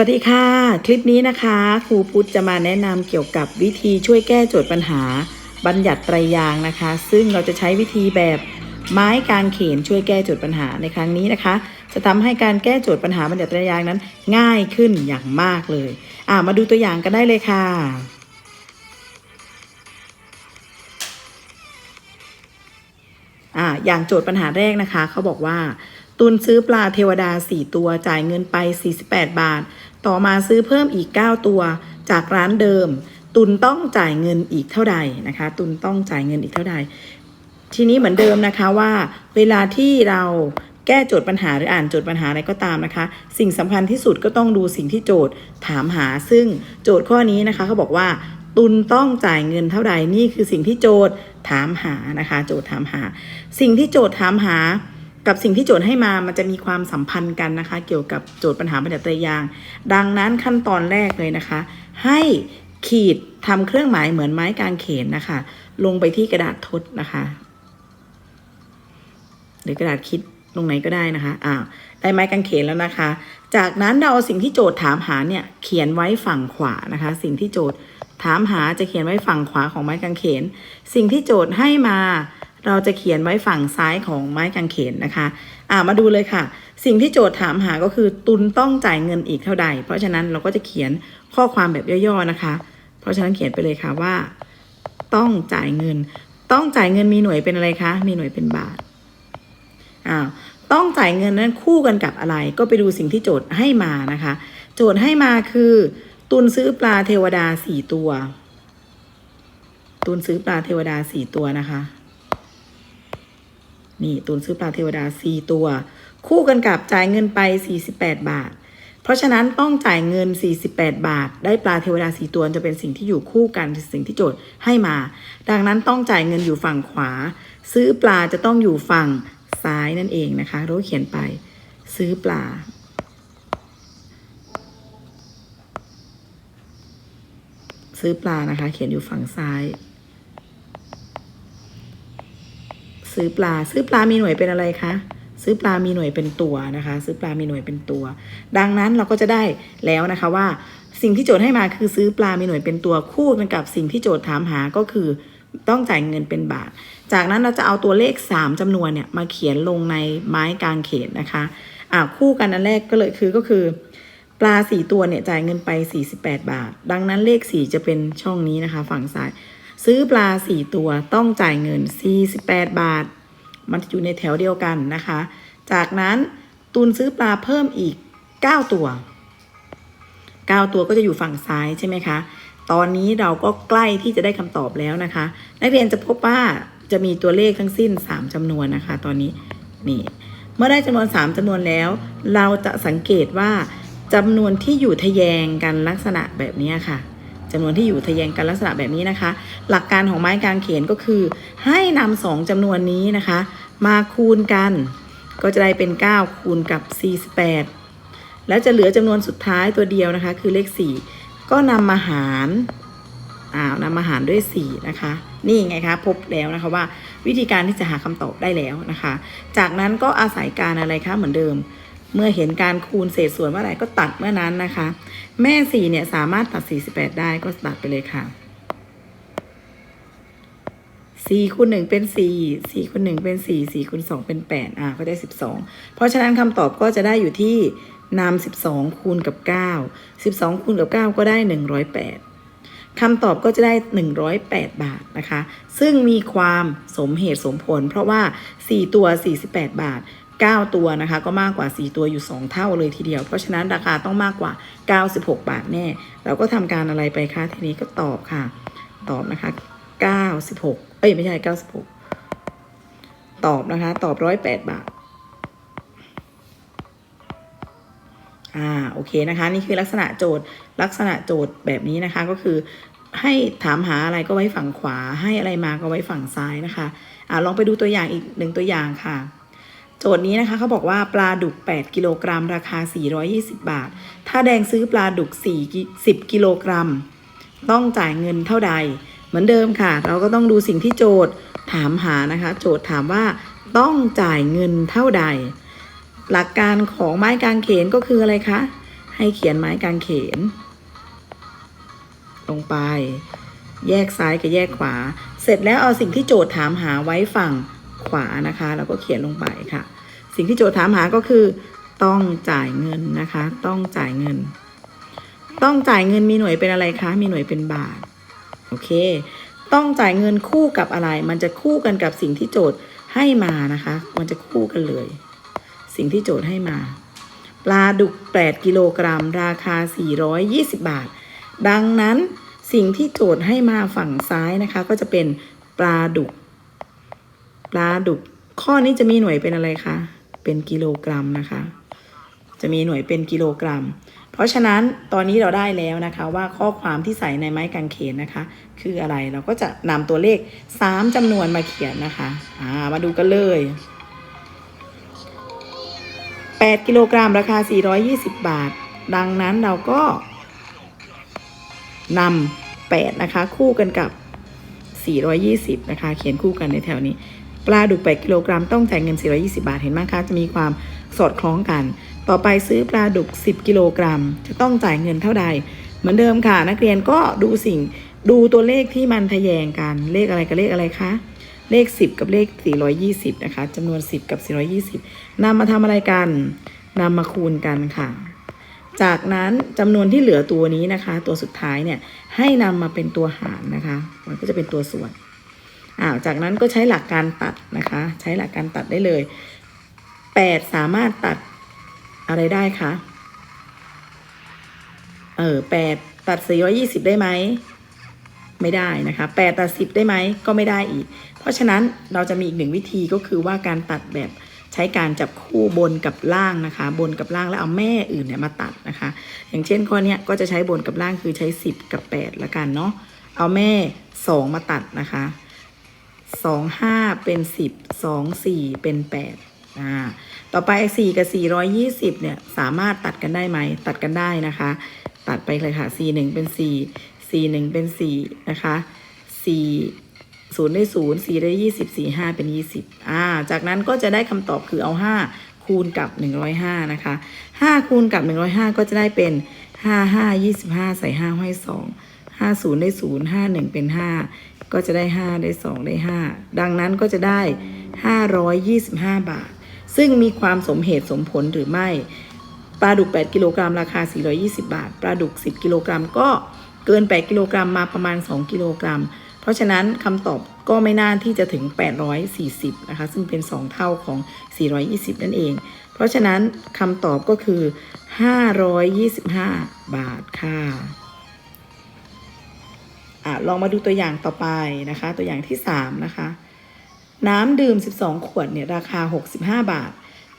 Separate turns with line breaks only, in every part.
วัสดีค่ะ คลิปนี้นะคะครูพุทธจะมาแนะนำเกี่ยวกับวิธีช่วยแก้โจทย์ปัญหา บัญญัติไตรยางนะคะ ซึ่งเราจะใช้วิธีแบบไม้กางเขนช่วยแก้โจทย์ปัญหาในครั้งนี้นะคะ จะทำให้การแก้โจทย์ปัญหาบัญญัติไตรยางนั้นง่ายขึ้นอย่างมากเลย อ่ามาดูตัวอย่างกันได้เลยค่ะ อ่าอย่างโจทย์ปัญหาแรกนะคะเขาบอกว่าตุนซื้อปลาเทวดา 4 ตัวจ่ายเงินไป 48 บาท ต่อมาซื้อเพิ่มอีก 9 ตัวจากร้านเดิม ตุนต้องจ่ายเงินอีกเท่าใดนะคะ ตุนต้องจ่ายเงินอีกเท่าใด ทีนี้เหมือนเดิมนะคะว่า เวลาที่เราแก้โจทย์ปัญหาหรืออ่านโจทย์ปัญหาอะไรก็ตามนะคะ สิ่งสำคัญที่สุดก็ต้องดูสิ่งที่โจทย์ถามหา ซึ่งโจทย์ข้อนี้นะคะเขาบอกว่า ตุนต้องจ่ายเงินเท่าใดนี่คือสิ่งที่โจทย์ถามหานะคะ โจทย์ถามหา สิ่งที่โจทย์ถามหา กับสิ่งที่โจทย์ให้มามันจะมีความสัมพันธ์กันนะคะ เกี่ยวกับโจทย์ปัญหาบัญญัติตรยาง ดังนั้นขั้นตอนแรกเลยนะคะ ให้ขีดทำเครื่องหมายเหมือนไม้กางเขนนะคะ ลงไปที่กระดาษทดนะคะ หรือกระดาษคิดลงไหนก็ได้นะคะอ้าวได้ไม้กางเขนแล้วนะคะ จากนั้นเราเอาสิ่งที่โจทย์ถามหาเนี่ยเขียนไว้ฝั่งขวานะคะ สิ่งที่โจทย์ถามหาจะเขียนไว้ฝั่งขวาของไม้กางเขน สิ่งที่โจทย์ให้มา เราจะเขียนไว้ฝั่งซ้ายของไม้กางเขนนะคะอ่ามาดูเลยค่ะ สิ่งที่โจทย์ถามหาก็คือตุนต้องจ่ายเงินอีกเท่าใด เพราะฉะนั้นเราก็จะเขียนข้อความแบบย่อๆนะคะ เพราะฉะนั้นเขียนไปเลยค่ะว่า ต้องจ่ายเงิน ต้องจ่ายเงินมีหน่วยเป็นอะไรคะมีหน่วยเป็นบาทอ้าวต้องจ่ายเงินนั้นคู่กันกับอะไร ก็ไปดูสิ่งที่โจทย์ให้มานะคะ โจทย์ให้มาคือ ตุนซื้อปลาเทวดาสี่ตัว ตุนซื้อปลาเทวดาสี่ตัวนะคะ นี่ตุนซื้อปลาเทวดาสี่ตัว คู่กันกับจ่ายเงินไป 48 บาท เพราะฉะนั้นต้องจ่ายเงิน 48 บาท ได้ปลาเทวดาสี่ตัวจะเป็นสิ่งที่อยู่คู่กันสิ่งที่โจทย์ให้มา ดังนั้นต้องจ่ายเงินอยู่ฝั่งขวา ซื้อปลาจะต้องอยู่ฝั่งซ้ายนั่นเองนะคะเราก็เขียนไป ซื้อปลาซื้อปลานะคะ เขียนอยู่ฝั่งซ้าย ซื้อปลา ซื้อปลามีหน่วยเป็นอะไรคะซื้อปลามีหน่วยเป็นตัวนะคะ ซื้อปลามีหน่วยเป็นตัว ดังนั้นเราก็จะได้แล้วนะคะว่า สิ่งที่โจทย์ให้มาคือซื้อปลามีหน่วยเป็นตัวคู่กันกับสิ่งที่โจทย์ถามหาก็คือต้องจ่ายเงินเป็นบาท จากนั้นเราจะเอาตัวเลข 3จำนวนเนี่ยมาเขียนลงในไม้กางเขนนะคะอ่าคู่กันอันแรกก็เลยคือก็คือ ปลาสี่ตัวเนี่ยจ่ายเงินไป 48 บาท ดังนั้นเลข 4 จะเป็นช่องนี้นะคะ ฝั่งซ้าย ซื้อปลา 4 ตัวต้องจ่ายเงิน 48 บาท มันจะอยู่ในแถวเดียวกันนะคะ จากนั้นตุนซื้อปลาเพิ่มอีก 9 ตัว 9 ตัวก็จะอยู่ฝั่งซ้ายใช่ไหมคะ ตอนนี้เราก็ใกล้ที่จะได้คำตอบแล้วนะคะ นักเรียนจะพบว่าจะมีตัวเลขทั้งสิ้น 3จำนวนนะคะ ตอนนี้นี่เมื่อได้จำนวน 3จำนวนแล้ว เราจะสังเกตว่าจำนวนที่อยู่ทะแยงกันลักษณะแบบนี้ค่ะ จำนวนที่อยู่ทะแยงกันลักษณะแบบนี้นะคะ หลักการของไม้กางเขนก็คือ ให้นำสองจำนวนนี้นะคะ มาคูณกัน ก็จะได้เป็น 9 คูณกับ 48 แล้วจะเหลือจำนวนสุดท้ายตัวเดียวนะคะ คือเลข 4 ก็นำมาหารอ้าวนำมาหารด้วย 4 นะคะ นี่ไงคะ พบแล้วนะคะว่าวิธีการที่จะหาคำตอบได้แล้วนะคะ จากนั้นก็อาศัยการอะไรคะเหมือนเดิม เมื่อเห็นการคูณเศษส่วนเมื่อไหร่ก็ตัดเมื่อนั้นนะคะ แม่4เนี่ยสามารถตัด 48 ได้ก็ตัดไปเลยค่ะ4คูณ1เป็น4 4คูณ1เป็น4 4คูณ2เป็น8อ่าก็ได้12เพราะฉะนั้นคำตอบก็จะได้อยู่ที่นำ12คูณกับ9 12คูณกับ9ก็ได้108คำตอบก็จะได้ 108 บาทนะคะ ซึ่งมีความสมเหตุสมผล เพราะว่า 4 ตัว 48 บาท 9 ตัวนะคะ ก็มากกว่า 4 ตัวอยู่ 2 เท่าเลยทีเดียว เพราะฉะนั้นราคาต้องมากกว่า 96 บาทแน่ เราก็ทำการอะไรไปคะทีนี้ก็ตอบค่ะ ตอบนะคะ 96 เอ้ยไม่ใช่ 96 ตอบนะคะ ตอบ 108 บาท อ่าโอเคนะคะ นี่คือลักษณะโจทย์ลักษณะโจทย์แบบนี้นะคะก็คือให้ถามหาอะไรก็ไว้ฝั่งขวา ให้อะไรมาก็ไว้ฝั่งซ้ายนะคะอ่าลองไปดูตัวอย่างอีกหนึ่งตัวอย่างค่ะ โจทย์นี้นะคะเขาบอกว่าปลาดุก 8 กิโลกรัม ราคา 420 บาท ถ้าแดงซื้อปลาดุก 4 10 กิโลกรัม ต้องจ่ายเงินเท่าใด เหมือนเดิมค่ะ เราก็ต้องดูสิ่งที่โจทย์ถามหานะคะ โจทย์ถามว่าต้องจ่ายเงินเท่าใด หลักการของไม้กางเขนก็คืออะไรคะ ให้เขียนไม้กางเขน ลงไป แยกซ้ายกับแยกขวา เสร็จแล้วเอาสิ่งที่โจทย์ถามหาไว้ฝั่ง ขวานะคะแล้วก็เขียนลงไปค่ะ สิ่งที่โจทย์ถามหาก็คือ ต้องจ่ายเงินนะคะ ต้องจ่ายเงิน ต้องจ่ายเงินมีหน่วยเป็นอะไรคะมีหน่วยเป็นบาทโอเค ต้องจ่ายเงินคู่กับอะไร มันจะคู่กันกับสิ่งที่โจทย์ให้มานะคะ มันจะคู่กันเลย สิ่งที่โจทย์ให้มาปลาดุก 8 กิโลกรัม ราคา 420 บาท ดังนั้นสิ่งที่โจทย์ให้มาฝั่งซ้ายนะคะ ก็จะเป็นปลาดุก ปลาดุกข้อนี้จะมีหน่วยเป็นอะไรคะ เป็นกิโลกรัมนะคะ จะมีหน่วยเป็นกิโลกรัม เพราะฉะนั้นตอนนี้เราได้แล้วนะคะว่าข้อความที่ใส่ในไม้กางเขนนะคะ คืออะไรเราก็จะนำตัวเลข 3จำนวนมาเขียนนะคะอ่ามาดูกันเลย 8 กิโลกรัมราคา 420 บาท ดังนั้นเราก็นำ8นะคะ คู่กันกับ 420 นะคะ เขียนคู่กันในแถวนี้ ปลาดุก8กิโลกรัมต้องจ่ายเงิน 420 บาท เห็นไหมคะ จะมีความสอดคล้องกัน ต่อไปซื้อปลาดุก 10 กิโลกรัม จะต้องจ่ายเงินเท่าใด เหมือนเดิมค่ะ นักเรียนก็ดูสิ่งดูตัวเลขที่มันทะแยงกัน เลขอะไรกับเลขอะไรคะ เลข 10 กับเลข 420 นะคะจำนวน 10 กับ 420 นำมาทำอะไรกัน นำมาคูณกันค่ะ จากนั้นจำนวนที่เหลือตัวนี้นะคะ ตัวสุดท้ายเนี่ยให้นำมาเป็นตัวหารนะคะ มันก็จะเป็นตัวส่วน อ้าวจากนั้นก็ใช้หลักการตัดนะคะ ใช้หลักการตัดได้เลย8สามารถตัดอะไรได้คะเออ8ตัด420ได้ไหมไม่ได้นะคะ8ตัด10ได้ไหมก็ไม่ได้อีก เพราะฉะนั้นเราจะมีอีกหนึ่งวิธีก็คือว่าการตัดแบบใช้การจับคู่บนกับล่างนะคะ บนกับล่างแล้วเอาแม่อื่นเนี่ยมาตัดนะคะ อย่างเช่นข้อนี้ก็จะใช้บนกับล่างคือใช้ 10 กับ 8 ละกันเนาะเอาแม่ 2 มาตัดนะคะ 2 5เป็น10 2 4เป็น8อ่าต่อไป4กับ420เนี่ยสามารถตัดกันได้ไหมตัดกันได้นะคะ ตัดไปเลยค่ะ4 1เป็น4 4 1เป็น4นะคะ4 0ได้0 4ได้20 4 5เป็น20อ่าจากนั้นก็จะได้คำตอบคือเอา5คูณกับ 105 นะคะ 5 คูณกับ 105 ก็จะได้เป็น 5 5 25 ใส่5ห้อย2 5 0 ได้ 0 5 1 เป็น 5 ก็จะได้ 5 ได้ 2 ได้ 5 ดังนั้นก็จะได้ 525 บาท ซึ่งมีความสมเหตุสมผลหรือไม่ ปลาดุก 8 กิโลกรัมราคา 420 บาท ปลาดุก 10 กิโลกรัมก็เกิน 8 กิโลกรัมมาประมาณ 2 กิโลกรัม เพราะฉะนั้นคำตอบก็ไม่น่าที่จะถึง 840 นะคะ ซึ่งเป็น 2 เท่าของ 420 นั่นเอง เพราะฉะนั้นคำตอบก็คือ 525 บาทค่ะ อะลองมาดูตัวอย่างต่อไปนะคะ ตัวอย่างที่ 3 นะคะ น้ำดื่ม 12 ขวดเนี่ยราคา 65 บาท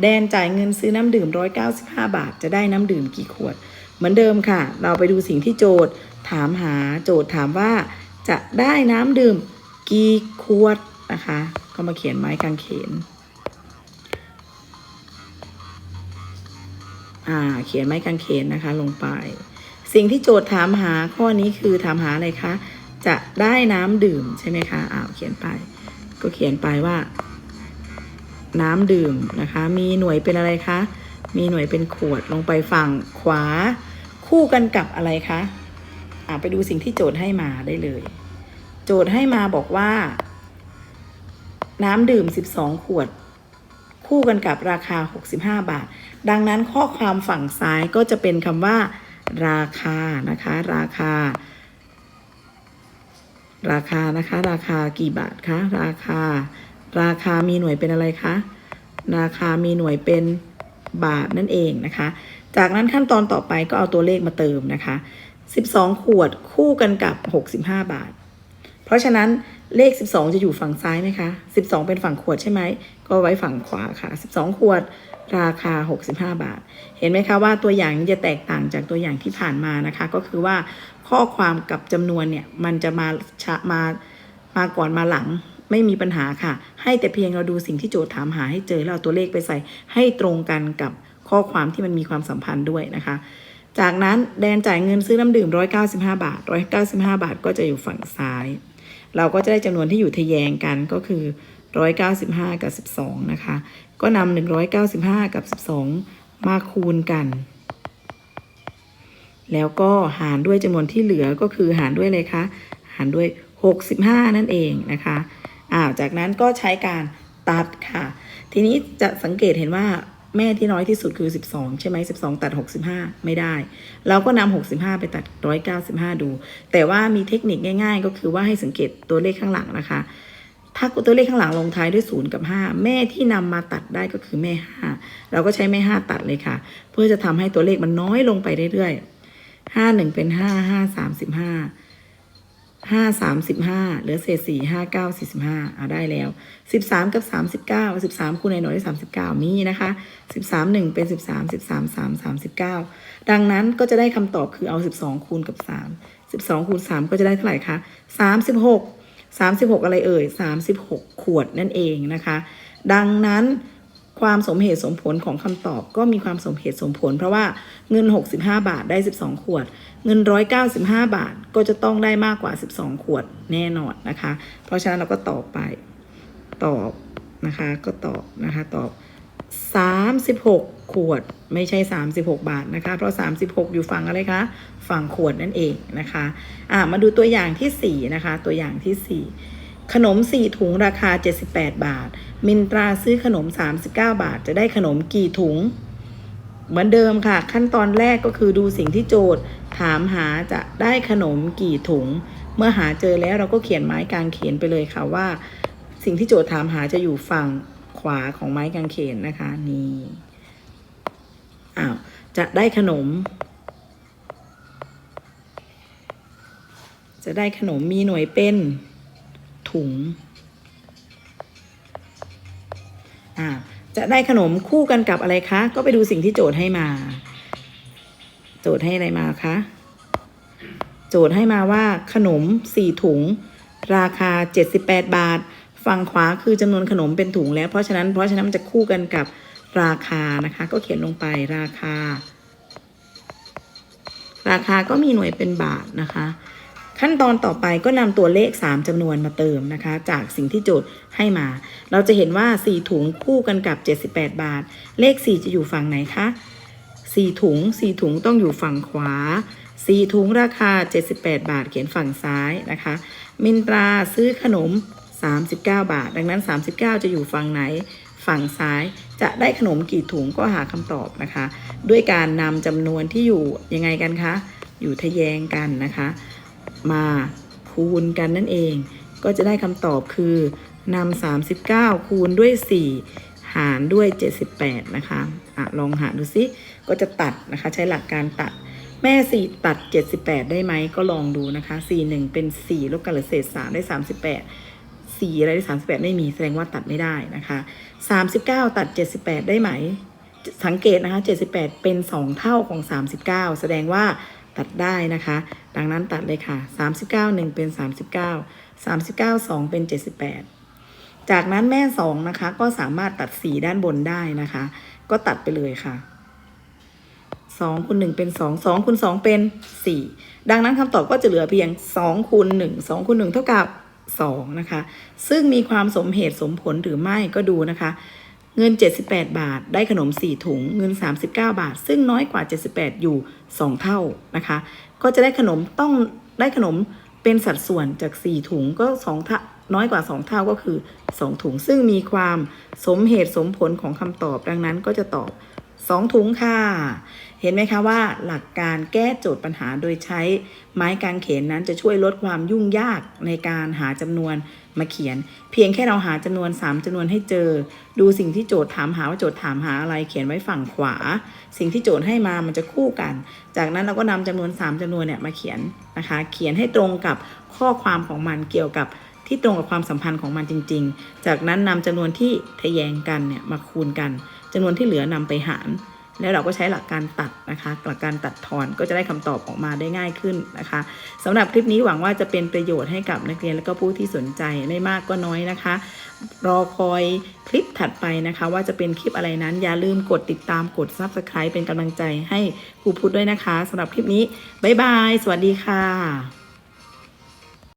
แดนจ่ายเงินซื้อน้ำดื่ม 195 บาท จะได้น้ำดื่มกี่ขวด เหมือนเดิมค่ะ เราไปดูสิ่งที่โจทย์ถามหาโจทย์ถามว่า จะได้น้ำดื่มกี่ขวดนะคะ ก็มาเขียนไม้กางเขนอ่าเขียนไม้กางเขนนะคะลงไป สิ่งที่โจทย์ถามหาข้อนี้คือถามหาอะไรคะ จะได้น้ำดื่มใช่ไหมคะอ้าวเขียนไป ก็เขียนไปว่า น้ำดื่มนะคะ มีหน่วยเป็นอะไรคะ มีหน่วยเป็นขวดลงไปฝั่งขวา คู่กันกับอะไรคะอ่าไปดูสิ่งที่โจทย์ให้มาได้เลย โจทย์ให้มาบอกว่า น้ำดื่ม 12 ขวด คู่กันกับราคา 65 บาท ดังนั้นข้อความฝั่งซ้ายก็จะเป็นคำว่า ราคานะคะ ราคา ราคานะคะ ราคากี่บาทคะราคา ราคามีหน่วยเป็นอะไรคะราคามีหน่วยเป็นบาทนั่นเองนะคะ จากนั้นขั้นตอนต่อไปก็เอาตัวเลขมาเติมนะคะ 12 ขวดคู่กันกับ 65 บาท เพราะฉะนั้นเลข 12 จะอยู่ฝั่งซ้ายไหมคะ 12 เป็นฝั่งขวดใช่ไหม ก็ไว้ฝั่งขวาค่ะ 12 ขวดราคา 65 บาท เห็นไหมคะว่าตัวอย่างนี้จะแตกต่างจากตัวอย่างที่ผ่านมานะคะ ก็คือว่า ข้อความกับจำนวนเนี่ยมันจะมาชะมามาก่อนมาหลังไม่มีปัญหาค่ะ ให้แต่เพียงเราดูสิ่งที่โจทย์ถามหาให้เจอแล้วเอาตัวเลขไปใส่ ให้ตรงกันกับข้อความที่มันมีความสัมพันธ์ด้วยนะคะ จากนั้นแดนจ่ายเงินซื้อน้ำดื่ม 195 บาท 195 บาทก็จะอยู่ฝั่งซ้าย เราก็จะได้จำนวนที่อยู่ทะแยงกันก็คือ 195 กับ 12 นะคะ ก็นำ195 กับ 12 มาคูณกัน แล้วก็หารด้วยจำนวนที่เหลือก็คือหารด้วยเลยคะหารด้วย 65 นั่นเองนะคะอ้าวจากนั้นก็ใช้การตัดค่ะ ทีนี้จะสังเกตเห็นว่าแม่ที่น้อยที่สุดคือ 12 ใช่ไหม12 ตัด 65 ไม่ได้ เราก็นำ65 ไปตัด 195 ดู แต่ว่ามีเทคนิคง่าย ๆ ก็คือว่าให้สังเกตตัวเลขข้างหลังนะคะ ถ้าตัวเลขข้างหลังลงท้ายด้วย 0 กับ 5 แม่ที่นำมาตัดได้ก็คือแม่ 5 เราก็ใช้แม่ 5 ตัดเลยค่ะ เพื่อจะทำให้ตัวเลขมันน้อยลงไปเรื่อยๆ 5 1เป็น5 5 35ห้าห้าสามสิบห้าเหลือเศษสี่ห้าเก้าสี่สิบห้าเอาได้แล้วสิบสามกับสามสิบเก้าสิบสามคูณในหน่วยได้สามสิบเก้ามีนะคะสิบสามหนึ่งเป็นสิบสามสิบสามสามสามสิบเก้าดังนั้นก็จะได้คำตอบคือเอาสิบสองคูณกับสามสิบสองคูณสามก็จะได้เท่าไหร่คะสามสิบหกสามสิบหกอะไรเอ่ยสามสิบหกขวดนั่นเองนะคะ ดังนั้น ความสมเหตุสมผลของคำตอบก็มีความสมเหตุสมผล เพราะว่าเงิน 65 บาทได้ 12 ขวด เงิน 195 บาทก็จะต้องได้มากกว่า 12 ขวดแน่นอนนะคะ เพราะฉะนั้นเราก็ตอบไปตอบนะคะก็ตอบนะคะตอบ 36 ขวดไม่ใช่ 36 บาทนะคะ เพราะ 36 อยู่ฝั่งอะไรคะฝั่งขวดนั่นเองนะคะอะมาดูตัวอย่างทีสี่ 4 นะคะ ตัวอย่างทีสี่4 ขนม 4 ถุงราคา 78 บาท มินตราซื้อขนม 39 บาท จะได้ขนมกี่ถุง เหมือนเดิมค่ะ ขั้นตอนแรกก็คือดูสิ่งที่โจทย์ ถามหาจะได้ขนมกี่ถุง เมื่อหาเจอแล้วเราก็เขียนไม้กางเขนไปเลยค่ะว่า สิ่งที่โจทย์ถามหาจะอยู่ฝั่งขวาของไม้กางเขนนะคะนี่อ้าวจะได้ขนม จะได้ขนมมีหน่วยเป็น ถุงอ่าจะได้ขนมคู่กันกับอะไรคะ ก็ไปดูสิ่งที่โจทย์ให้มา โจทย์ให้อะไรมาคะ โจทย์ให้มาว่าขนม4ถุง ราคา 78 บาท ฝั่งขวาคือจำนวนขนมเป็นถุงแล้ว เพราะฉะนั้นเพราะฉะนั้นมันจะคู่กันกับราคานะคะ ก็เขียนลงไปราคา ราคาก็มีหน่วยเป็นบาทนะคะ ขั้นตอนต่อไปก็นำตัวเลข 3จำนวนมาเติมนะคะ จากสิ่งที่โจทย์ให้มา เราจะเห็นว่า 4 ถุงคู่กันกับ 78 บาท เลข 4 จะอยู่ฝั่งไหนคะ 4 ถุง 4 ถุงต้องอยู่ฝั่งขวา 4 ถุงราคา 78 บาท เขียนฝั่งซ้ายนะคะ มินตราซื้อขนม 39 บาท ดังนั้น 39 จะอยู่ฝั่งไหนฝั่งซ้ายจะได้ขนมกี่ถุงก็หาคำตอบนะคะ ด้วยการนำจำนวนที่อยู่ยังไงกันคะ อยู่ทะแยงกันนะคะ มาคูณกันนั่นเอง ก็จะได้คำตอบคือนำ39 คูณด้วย 4 หารด้วย 78 นะคะอะลองหารดูซิ ก็จะตัดนะคะ ใช้หลักการตัดแม่ 4 ตัด 78 ได้ไหมก็ลองดูนะคะ 4 1 เป็น 4 ลบกันเหลือเศษ 3 ได้ 38 4 อะไรได้ 38 ไม่มีแสดงว่าตัดไม่ได้นะคะ 39 ตัด 78 ได้ไหม สังเกตนะคะ 78 เป็น 2 เท่าของ 39 แสดงว่า ตัดได้นะคะ ดังนั้นตัดเลยค่ะ 39 1 เป็น 39 39 2 เป็น 78 จากนั้นแม่ 2 นะคะ ก็สามารถตัด 4 ด้านบนได้นะคะ ก็ตัดไปเลยค่ะ 2คูณ1เป็น 2 2คูณ2เป็น 4 ดังนั้นคำตอบก็จะเหลือเพียง2คูณ1 2คูณ1เท่ากับ2นะคะ ซึ่งมีความสมเหตุสมผลหรือไม่ก็ดูนะคะ เงิน 78 บาท ได้ขนม 4 ถุง เงิน 39 บาท ซึ่งน้อยกว่า 78 อยู่ 2 เท่านะคะ ก็จะได้ขนมต้องได้ขนมเป็นสัดส่วนจาก 4 ถุงก็2เท่าน้อยกว่า 2 เท่าก็คือ 2 ถุง ซึ่งมีความสมเหตุสมผลของคำตอบดังนั้นก็จะตอบ 2 ถุงค่ะ เห็นไหมคะว่าหลักการแก้โจทย์ปัญหาโดยใช้ไม้กางเขนนั้นจะช่วยลดความยุ่งยากในการหาจำนวนมาเขียน เพียงแค่เราหาจำนวน 3จำนวนให้เจอ ดูสิ่งที่โจทย์ถามหาว่าโจทย์ถามหาอะไรเขียนไว้ฝั่งขวา สิ่งที่โจทย์ให้มามันจะคู่กัน จากนั้นเราก็นำจำนวน 3จำนวนเนี่ยมาเขียนนะคะ เขียนให้ตรงกับข้อความของมันเกี่ยวกับ ที่ตรงกับความสัมพันธ์ของมันจริง ๆ จากนั้นนำจำนวนที่ทะแยงกันเนี่ยมาคูณกันจำนวนที่เหลือนำไปหาร แล้วเราก็ใช้หลักการตัดนะคะ หลักการตัดทอนก็จะได้คำตอบออกมาได้ง่ายขึ้นนะคะสำหรับคลิปนี้หวังว่าจะเป็นประโยชน์ให้กับนักเรียนและก็ผู้ที่สนใจไม่มากก็น้อยนะคะ รอคอยคลิปถัดไปนะคะ ว่าจะเป็นคลิปอะไรนั้น อย่าลืมกดติดตามกด Subscribe เป็นกำลังใจให้ครูพุทธด้วยนะคะสำหรับคลิปนี้บ๊ายบายสวัสดีค่ะ